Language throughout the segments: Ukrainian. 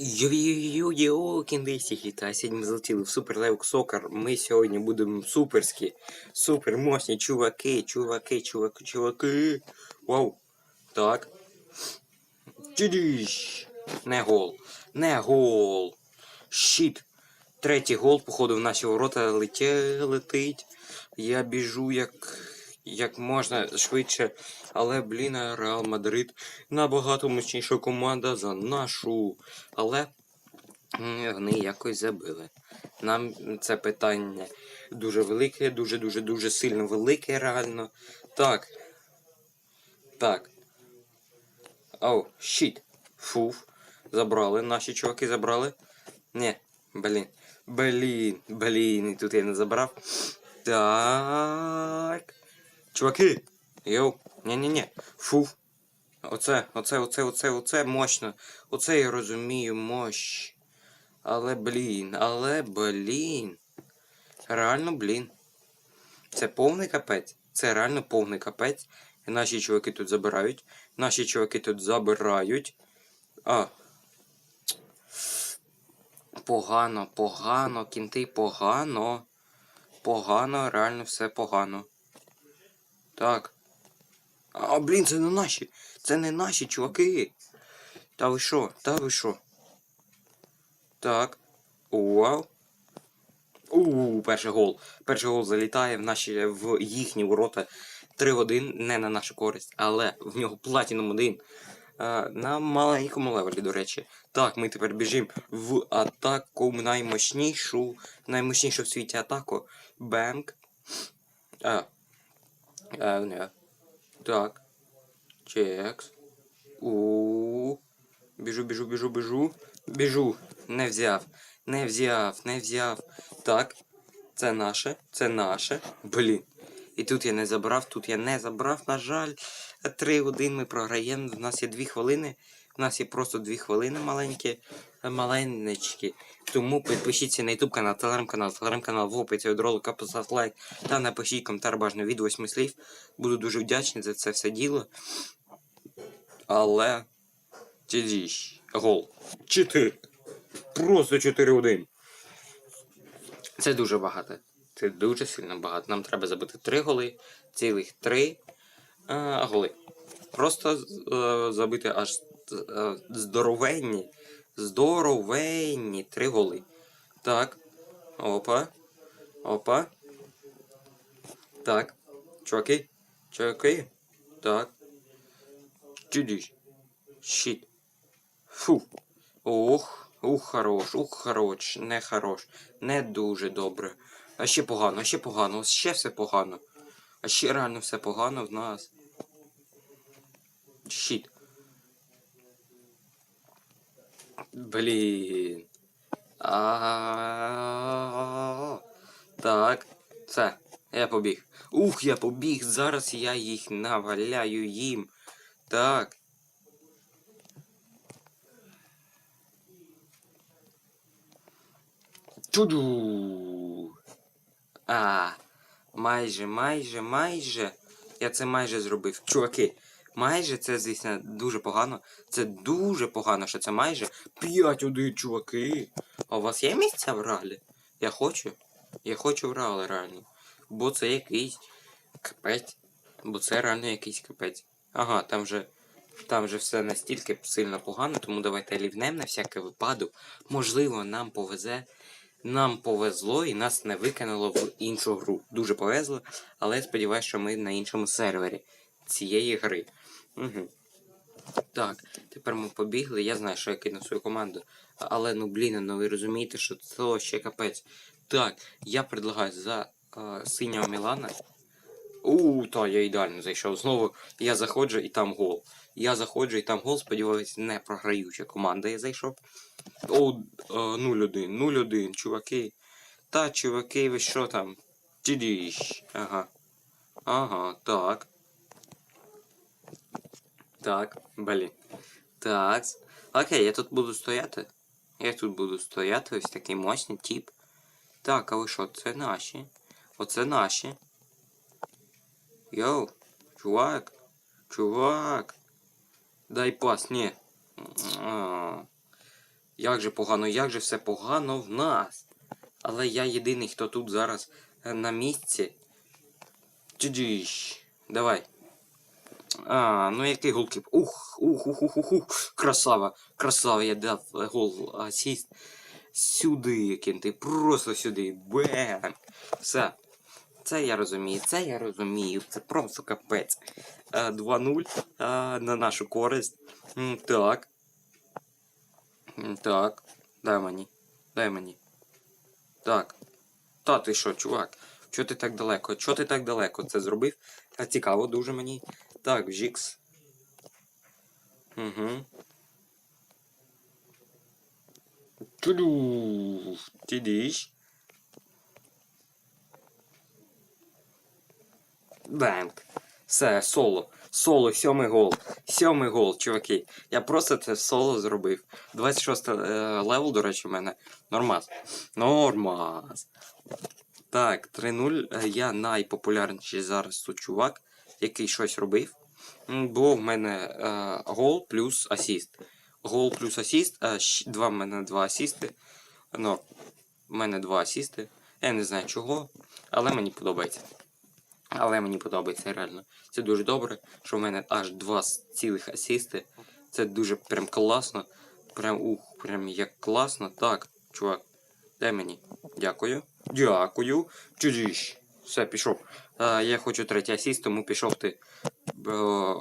Йо-йо-йо, кіндисіхі, та сьогодні ми залетіли в Супер Левк Сокер. Ми сьогодні будемо суперські, супер мощні чуваки, чуваки, чуваки, чуваки. Вау. Так. Чидіш. Не гол. Не гол. Щит. Третій гол, походу, в наші ворота летє, летить. Я біжу як, як можна швидше. Але, блін, Реал Мадрид набагато мощніша команда за нашу. Але вони якось забили. Нам це питання дуже велике, дуже-дуже дуже сильно велике, реально. Так. Так. Оу, щит. Фуф. Забрали. Наші чуваки забрали. Ні, блін. Блін, блін, і тут я не забрав. Так. Чуваки. Йоу. Ні-ні-ні. Фуф. Оце, оце, оце, оце, оце мощно. Оце я розумію мощ. Але блін, але блін. Реально, блін. Це повний капець. Це реально повний капець. Наші чуваки тут забирають. Наші чуваки тут забирають. А. Погано, погано, кінти погано. Погано, реально все погано. Так. А, блін, це не наші. Це не наші чуваки. Та ви що? Та ви що? Так. Вау. У, перший гол. Перший гол залітає в наші в їхні ворота 3-1, не на нашу користь, але в нього платіном 1. А, на маленькому левелі, до речі. Так, ми тепер біжимо в атаку наймощнішу, наймощнішу в світі атаку. Бенк. А. А, не. Так. Чекс. У. Біжу, біжу, біжу, біжу. Біжу. Не взяв. Не взяв, не взяв. Так. Це наше. Це наше. Блін. І тут я не забрав, тут я не забрав, на жаль. 3-1 ми програємо. У нас є 2 хвилини. У нас є просто 2 хвилини маленькі, маленечки. Тому підпишіться на YouTube канал, телеграм-канал, телеграм-канал в описі від ролика, поставте лайк та напишіть коментар бажано від 8 слів. Буду дуже вдячний за це все діло. Але. Тідіш. Гол. 4. Просто 4-1. Це дуже багато. Це дуже сильно багато. Нам треба забити 3 голи, цілих 3 а, голи. Просто е, забити аж е, здоровенні. Здоровенні 3 голи. Так. Опа. Опа. Так. Чуваки. Чуваки. Так. Чудіш. Щит. Фу. Ох, ух, хорош, ух, хорош, не хорош, не дуже добре. А ще погано, а ще погано, ще все погано. А ще реально все погано в нас. Щит. Блін. А. Так. Все. Я побіг. Ух, я побіг. Зараз я їх наваляю їм. Так. Чуду. А, майже, майже, майже. Я це майже зробив. Чуваки, майже це, звісно, дуже погано. Це дуже погано, що це майже 5-1, чуваки. А у вас є місця в ралі? Я хочу. Я хочу в ралі реально. Бо це якийсь капець. Бо це реально якийсь капець. Ага, там же. Там же все настільки сильно погано, тому давайте лівнем на всякий випадок. Можливо, нам повезе. Нам повезло і нас не викинуло в іншу гру. Дуже повезло, але я сподіваюся, що ми на іншому сервері цієї гри. Угу. Так, тепер ми побігли. Я знаю, що я кину свою команду. Але ну блін, ну ви розумієте, що це ще капець. Так, я предлагаю за е, синього Мілана. У, та я ідеально зайшов. Знову я заходжу і там гол. Я заходжу і там гол, сподіваюся, не програюча команда я зайшов. О, е, 0-1, 0-1, чуваки. Та, чуваки, ви що там? Тідіш. Ага. Ага, так. Так, блін. Так. Окей, я тут буду стояти. Я тут буду стояти, ось такий мощний тип. Так, а ви що, це наші? Оце наші. Йоу, чувак, чувак. Дай пас, ні. А, Як же погано, як же все погано в нас. Але я єдиний, хто тут зараз е, на місці. Чудіш. Давай. А, ну який голкіп. Ух, ух, ух, ух, ух, ух. Красава, красава, я дав е, гол асіст. Сюди кинути, просто сюди. Бем. Все. Це я розумію, це я розумію. Це просто капець. Е, 2-0 е, на нашу користь. Так. Так. Дай мені. Дай мені. Так. Та ти що, чувак? Чого ти так далеко? Чого ти так далеко це зробив? Цікаво дуже мені. Так, Жікс. Угу. Туду. Тідіш. Бенк. Все, соло. Соло, сьомий гол. Сьомий гол, чуваки. Я просто це соло зробив. 26 е, левел, до речі, у мене. Нормас. Нормас. Так, 3-0. Е, Я найпопулярніший зараз тут чувак, який щось робив. Було в мене е, гол плюс асіст. Гол плюс асіст. Два в мене два асісти. Ну, в мене два асісти. Я не знаю чого, але мені подобається. Але мені подобається реально. Це дуже добре, що в мене аж два цілих асісти. Це дуже прям класно. Прям ух, прям як класно. Так, чувак, дай мені. Дякую. Дякую. Чудіш. Все, пішов. Е, я хочу третій асіст, тому пішов ти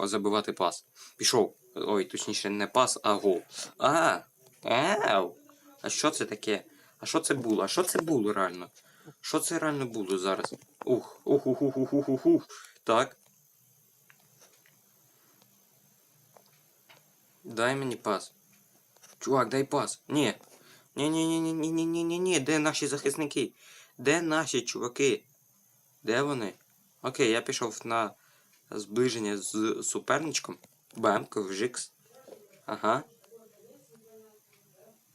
забивати пас. Пішов. Ой, точніше, не пас, а гол. А! Ау! А що це таке? А що це було? А що це було реально? Що це реально було зараз? Ух, ух, ух, ух, ух, ух, ух, ух. Так. Дай мені пас. Чувак, дай пас. Ні. Ні-ні-ні-ні-ні-ні-ні-ні. Де наші захисники? Де наші чуваки? Де вони? Окей, я пішов на зближення з суперничком. Бамка, вжикс. Ага.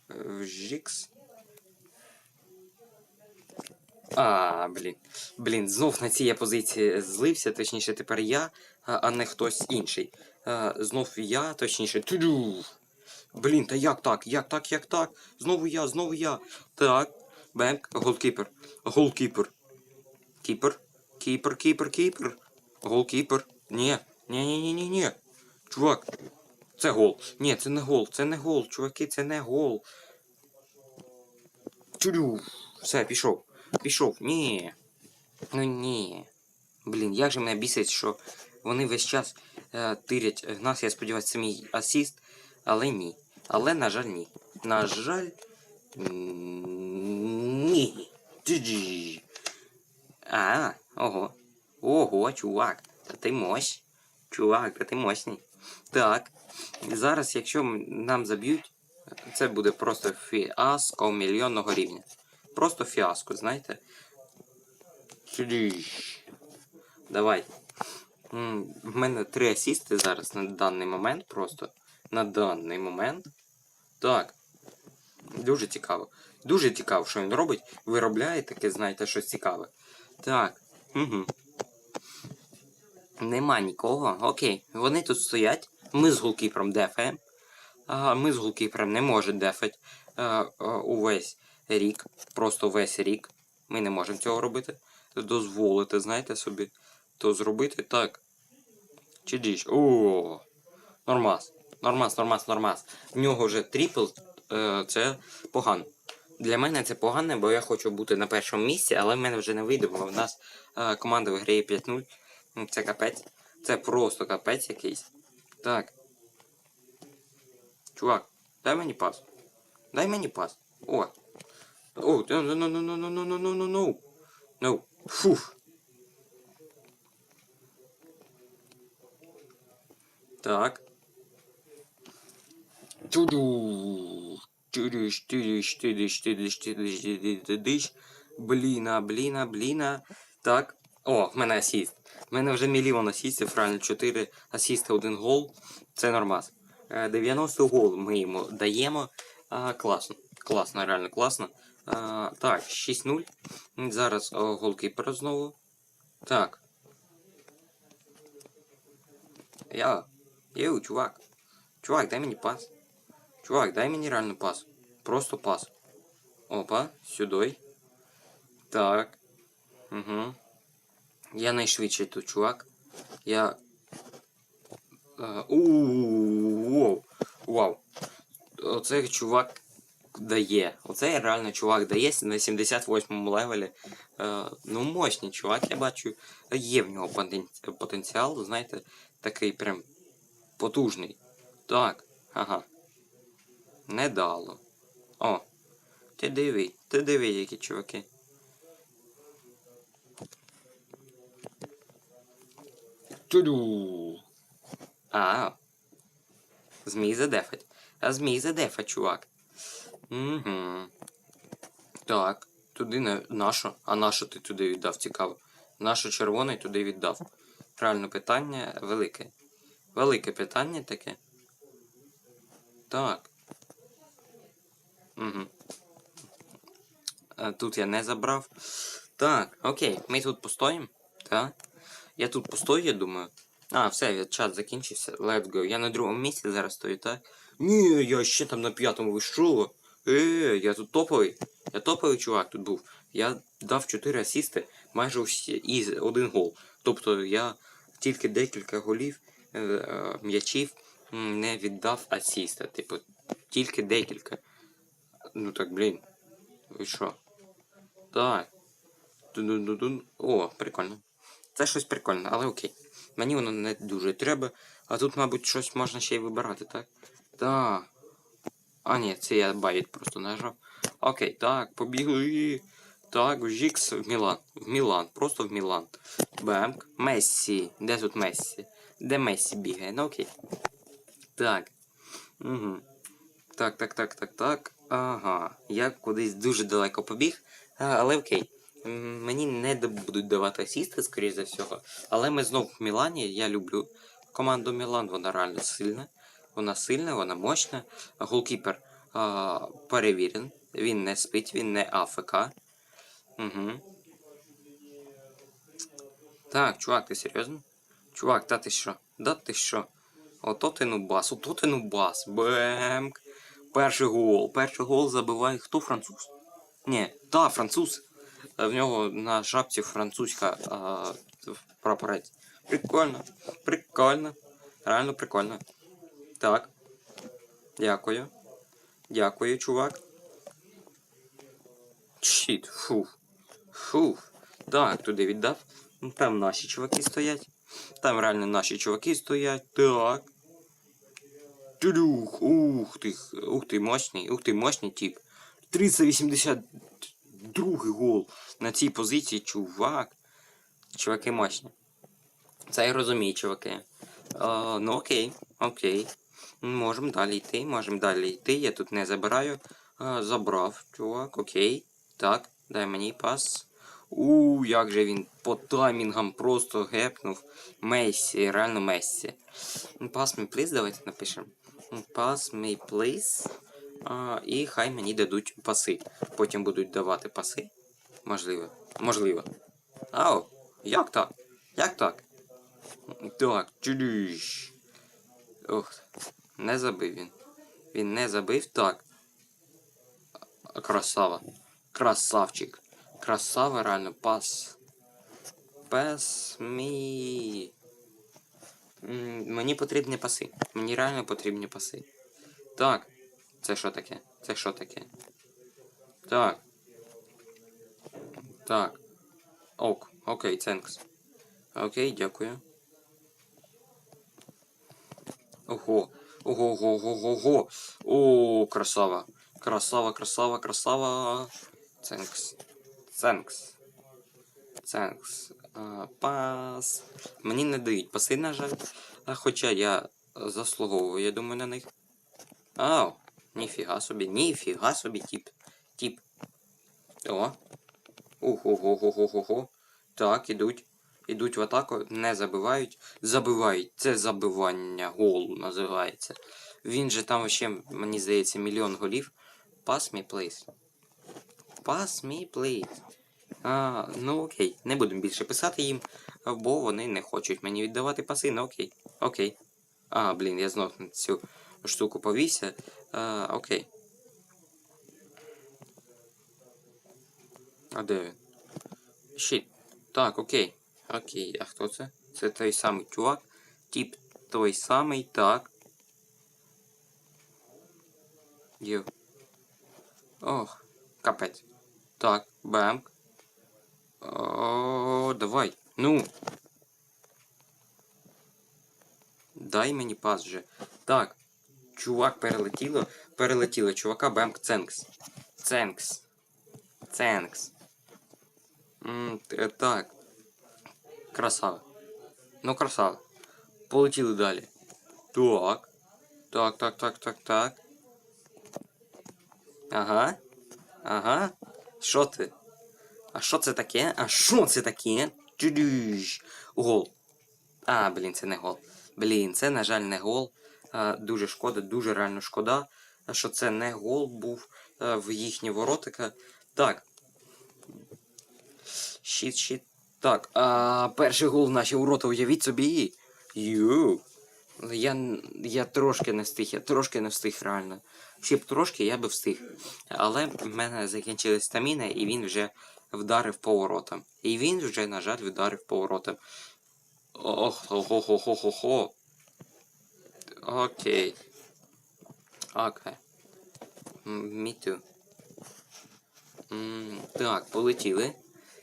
Вжикс. А, блін. Блін, знов на цій позиції злився, точніше, тепер я, а не хтось інший. А, знов я, точніше, туду. Блін, та як так? Як так, як так? Знову я, знову я. Так. Бемк, голкіпер. Голкіпер. Кіпер. Кіпер, кіпер, кіпер. Голкіпер. Ні. Ні, ні, ні, ні, ні. Чувак. Це гол. Ні, це не гол. Це не гол, чуваки, це не гол. Тюдю. Все, пішов. Пішов. Ні. Ну ні. Блін, як же мене бісить, що вони весь час е, тирять нас, я сподіваюся, це мій асіст, але ні. Але, на жаль, ні. На жаль. Ні. А, ого. Ого, чувак. Та ти мощ. Чувак, та ти мощний. Так. Зараз, якщо нам заб'ють, це буде просто фіаско мільйонного рівня. Просто фіаско, знаєте? Давай. В мене три асісти зараз на даний момент просто. На даний момент. Так. Дуже цікаво. Дуже цікаво, що він робить. Виробляє таке, знаєте, щось цікаве. Так. Угу. Нема нікого. Окей. Вони тут стоять. Ми з голкіпером дефаємо. А ми з голкіпером не можемо дефати а, а, увесь рік. Просто весь рік. Ми не можемо цього робити. Дозволити, знаєте собі, то зробити так. Чи діж? О, нормас. Нормас, нормас, нормас. В нього вже трипл, е, це погано. Для мене це погано, бо я хочу бути на першому місці, але в мене вже не вийде, бо в нас е, команда виграє 5-0. Ну, Це капець. Це просто капець якийсь. Так. Чувак, дай мені пас. Дай мені пас. О. О, ну, ну, ну, ну, ну, ну, ну, ну, ну, ну. Ну, фух. Так. Туду. Тидиш, тидиш, тидиш, тидиш, тидиш. Бліна, бліна, бліна. Так. О, в мене асіст. В мене вже мільйон асістів, правильно, 4 асісти, 1 гол. Це нормас. Е, 90 гол ми йому даємо. А, класно. Класно, реально класно. А, так, 6-0. Зараз о, голкіпер знову. Так. Я. Йоу, чувак. Чувак, дай мені пас. Чувак, дай мені реально пас. Просто пас. Опа, сюди. Так. Угу. Я найшвидший тут чувак. Я. Е, у Вау. Оцей чувак дає. Оцей реально чувак дає на 78 левелі. Е, ну, мощний чувак, я бачу. Є в нього потенціал, знаєте, такий прям потужний. Так, ага. Не дало. О. Ти диви, ти диви, які чуваки. Тюдю. А. Змій задефать. А змій задефать, чувак. Угу. Так. Туди не. Нащо? А нащо ти туди віддав? Цікаво. Нащо червоний туди віддав? Правильно питання велике. Велике питання таке. Так. Угу. Тут я не забрав. Так, окей, ми тут постоїмо. Так. Я тут постою, я думаю. А, все, чат закінчився. Let's go. Я на другому місці зараз стою, так? Ні, я ще там на п'ятому вийшов. Е, я тут топовий. Я топовий чувак тут був. Я дав 4 асісти, майже усі і один гол. Тобто я тільки декілька голів е, м'ячів не віддав асіста. Типу, тільки декілька. Ну так, блін. Ви що? Так. Дун-дун-дун. О, прикольно. Це щось прикольне, але окей. Мені воно не дуже треба. А тут, мабуть, щось можна ще й вибирати, так? Так. А, ні, це я байт просто нажав. Окей, так, побігли. Так, в Жікс в Мілан. В Мілан, просто в Мілан. Бемк. Мессі. Де тут Мессі? Де Мессі бігає? Ну окей. Так. Угу. Так, так, так, так, так. Ага. Я кудись дуже далеко побіг. Але окей. Мені не будуть давати асісти, скоріш за всього. Але ми знов в Мілані. Я люблю команду Мілан, вона реально сильна. Вона сильна, вона мощна. Голкіпер а, перевірен. Він не спить, він не АФК. Угу. Так, чувак, ти серйозно? Чувак, та ти що? Да ти що? Ото ти нубас, ото ти нубас. Бемк. Перший гол. Перший гол забиває хто француз? Ні, та, француз. Е, В нього на шапці французька а, прапорець. Прикольно. Прикольно. Реально прикольно. Так. Дякую. Дякую, чувак. Щіт, фух. Фух. Так, туди віддав. Ну, Там наші чуваки стоять. Там реально наші чуваки стоять. Так. Тюдюх. Ух ти. Ух ти, мощний. Ух ти, мощний тип. 382 гол на цій позиції, чувак. Чуваки мощні. Це я розумію, чуваки. А, ну окей, окей. Можемо далі йти, можемо далі йти. Я тут не забираю. Забрав, чувак, окей. Так, дай мені пас. У, як же він по таймінгам просто гепнув. Мессі, реально Мессі. Pass me please, давайте напишемо. Pass me please. А, і хай мені дадуть паси. Потім будуть давати паси. Можливо. Можливо. Ау, як так? Як так? Так, чудіш. Ох, не забив він. Він не забив. Так. Красава. Красавчик. Красава, реально, пас. Пес мі. Мені потрібні паси. Мені реально потрібні паси. Так. Це що таке? Це що таке? Так. Так. Ок. Окей, тhanks. Окей, дякую. Ого. Ого, ого, ого, ого. О, красава. Красава, красава, красава. Thanks. Thanks. Thanks. Пас. Мені не дають паси, на жаль. Хоча я заслуговую, я думаю, на них. Ау, ніфіга собі, ніфіга собі, тип. Тип. О. Ого-го-го-го-го. Так, ідуть. Ідуть в атаку, не забивають. Забивають. Це забивання голу називається. Він же там ще, мені здається, мільйон голів. Pass me, please. Pass me, please. А, ну окей, не будемо більше писати їм, бо вони не хочуть мені віддавати паси, ну окей. Окей. А, блін, я знов на цю штуку повівся. А, окей. А де він? Щит. Так, окей. Окей, а хто це? Це той самий чувак. Тип той самий, так. Йо. Ох, капець. Так, бемк. О, давай. Ну. Дай мені пас вже. Так. Чувак перелетіло. Перелетіло. Чувака бемк Ценкс. Ценкс. Ценкс. М, так. Красава. Ну, красава. Полетіли далі. Так. Так, так, так, так, так. Ага. Ага. Що ти? А що це таке? А що це таке? Чудюж. Гол. А, блін, це не гол. Блін, це, на жаль, не гол. А, дуже шкода, дуже реально шкода, що це не гол був а, в їхні воротика. Так. Щит, щит. Так, а перший гол в наші ворота, уявіть собі. Ю. Я, я трошки не встиг, я трошки не встиг реально. Ще б трошки я би встиг. Але в мене закінчилась стаміна, і він вже вдарив по воротам. І він вже, на жаль, вдарив по воротам. Ох, хо-хо-хо-хо-хо. Окей. Окей. М, Me too. М, Так, полетіли.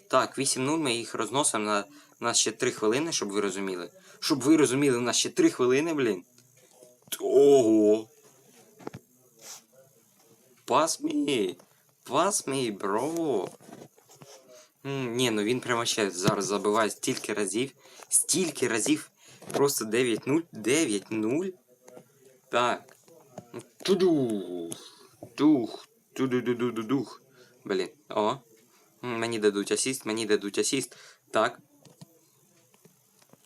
Так, 8-0 ми їх розносимо на. У нас ще 3 хвилини, щоб ви розуміли. Щоб ви розуміли, у нас ще 3 хвилини, блін. Ого. Мій. Пас мій, бро. М, Ні, ну він прямо ще зараз забиває стільки разів. Стільки разів. Просто 9-0. 9-0. Так. Тудух. Дух. Туду-ду-ду-ду-дух. Блін. О. Мені дадуть асіст, мені дадуть асіст. Так.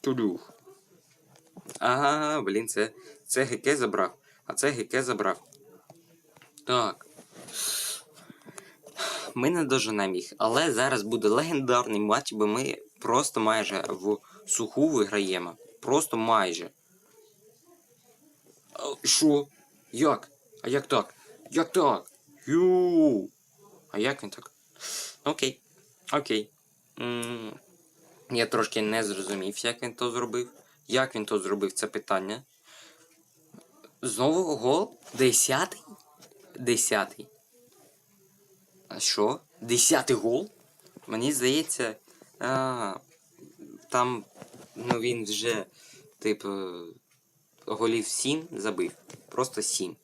Тудух. Ага, блін, це. Це ГК забрав. А це ГК забрав. Так. Ми не доженемо їх, але зараз буде легендарний матч, бо ми просто майже в суху виграємо. Просто майже. Що? Як? А як так? Як так? Ю. А як він так? Окей. Окей. м я трошки не зрозумів, як він то зробив. Як він то зробив, це питання. Знову гол? Десятий? Десятий. А що? Десятий гол? Мені здається. А, там. Ну він вже, типу, голів 7 забив. Просто 7.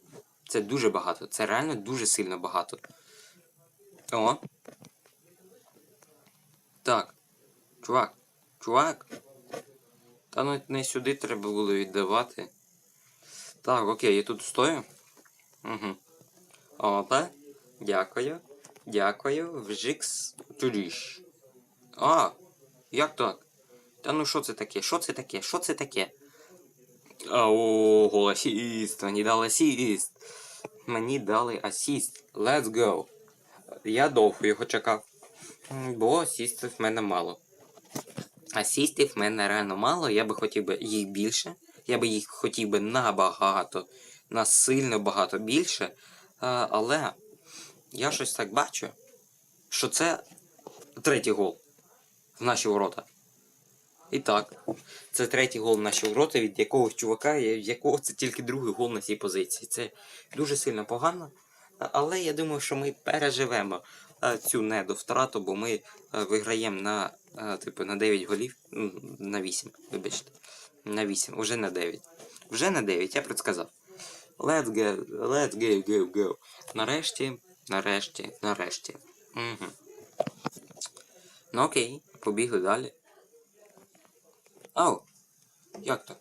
Це дуже багато. Це реально дуже сильно багато. О. Так. Чувак. Чувак. Та ну не сюди треба було віддавати. Так, окей, я тут стою. Угу. Опа. Дякую. Дякую. Вжикс. Тудіш. А, як так? Та ну що це таке? Що це таке? Що це таке? Ау, асіст. Мені дали асіст. Мені дали асіст. Let's go. Я довго його чекав. Бо асістів в мене мало. Асістів в мене реально мало, я би хотів би їх більше. Я би їх хотів би набагато, на сильно багато більше. Але я щось так бачу, що це третій гол в наші ворота. І так, це третій гол в наші ворота від якогось чувака, якого це тільки другий гол на цій позиції. Це дуже сильно погано. Але я думаю, що ми переживемо е, цю недовтрату, бо ми е, виграємо на, е, типу, на 9 голів. На 8, вибачте. На 8, уже на 9. Вже на 9, я предсказав. Let's go, let's go, go, go. Нарешті, нарешті, нарешті. Угу. Ну окей, побігли далі. Ау! Як так?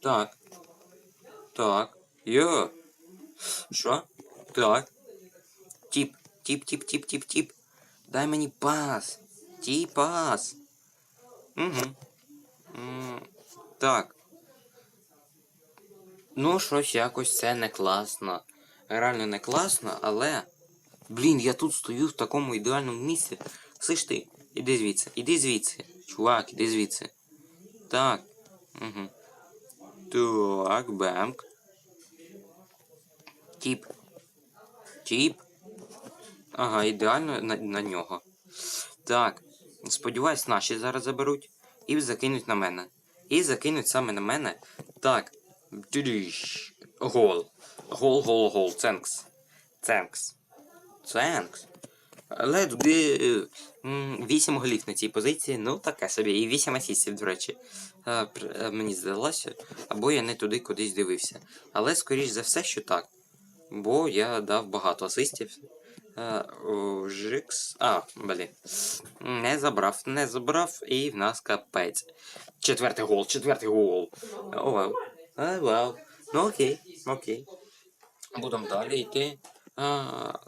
Так. Так. Йо. Що? Так. Тіп, тіп, тіп, тіп, тіп, тіп. Дай мені пас. Ті пас. Угу. М, Так. Ну, щось якось це не класно. Реально не класно, але. Блін, я тут стою в такому ідеальному місці. Слиш ти, іди звідси, іди звідси. Чувак, іди звідси. Так. Угу. Так, бемк. Тіп. Тіп. Ага, ідеально на, на нього. Так, сподіваюсь, наші зараз заберуть і закинуть на мене. І закинуть саме на мене. Так. Гол. Гол, гол, гол. Ценкс. Ценкс. Go. М, Вісім голів на цій позиції, ну таке собі. І вісім асістів, до речі. Е, е, Мені здалося, або я не туди кудись дивився. Але скоріш за все, що так. Бо я дав багато асистів. Е, Жикс. А, блін. Не забрав, не забрав, і в нас капець. Четвертий гол, четвертий гол. О, вау. Ну окей, окей. Будемо далі йти.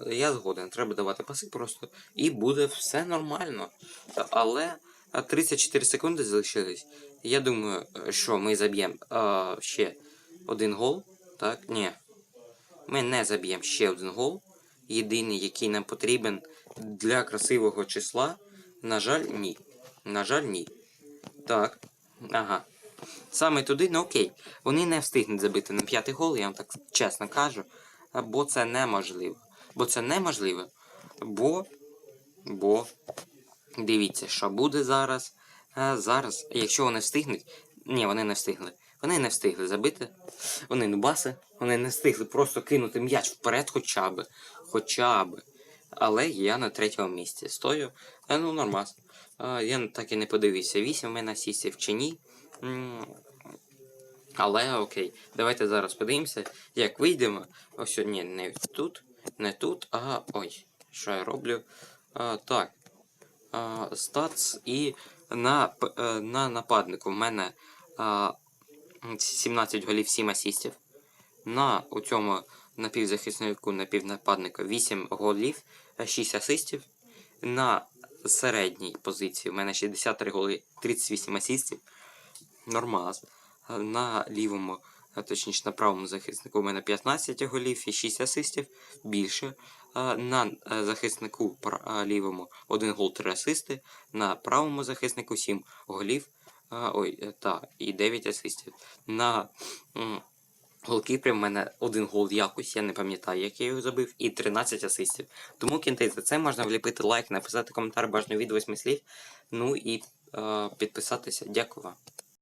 Я згоден, треба давати паси просто. І буде все нормально. Але 34 секунди залишились. Я думаю, що ми заб'ємо а, ще один гол. Так? Ні. Ми не заб'ємо ще один гол. Єдиний, який нам потрібен для красивого числа. На жаль, ні. На жаль, ні. Так. Ага. Саме туди, ну окей. Вони не встигнуть забити на п'ятий гол, я вам так чесно кажу. Бо це неможливо. Бо це неможливо. Бо. Бо. Дивіться, що буде зараз. А зараз, якщо вони встигнуть. Ні, вони не встигли. Вони не встигли забити. Вони нубаси. Вони не встигли просто кинути м'яч вперед хоча б. Хоча б. Але я на третьому місці стою. Ну, нормас. Я так і не подивився, 8 в мене асістів чи ні. Але окей, давайте зараз подивимося, як вийдемо. Ось ні, не тут, не тут, а ой, що я роблю? А, так. А, статс і на, е, на нападнику в мене а, 17 голів, 7 асістів. На у цьому напівзахиснику, напівнападнику 8 голів, 6 асистів. На середній позиції у мене 63 голи, 38 асістів. Нормаз. А На лівому, а точніше на правому захиснику у мене 15 голів і 6 асистів більше. На е, захиснику лівому 1 гол 3 асисти. На правому захиснику 7 голів. Ой, е, та, і 9 асистів. На м, голкіпері в мене один гол якось, я не пам'ятаю, як я його забив, і 13 асистів. Тому кінти за це можна вліпити лайк, написати коментар бажано від 8 слів. Ну і е, підписатися. Дякую вам.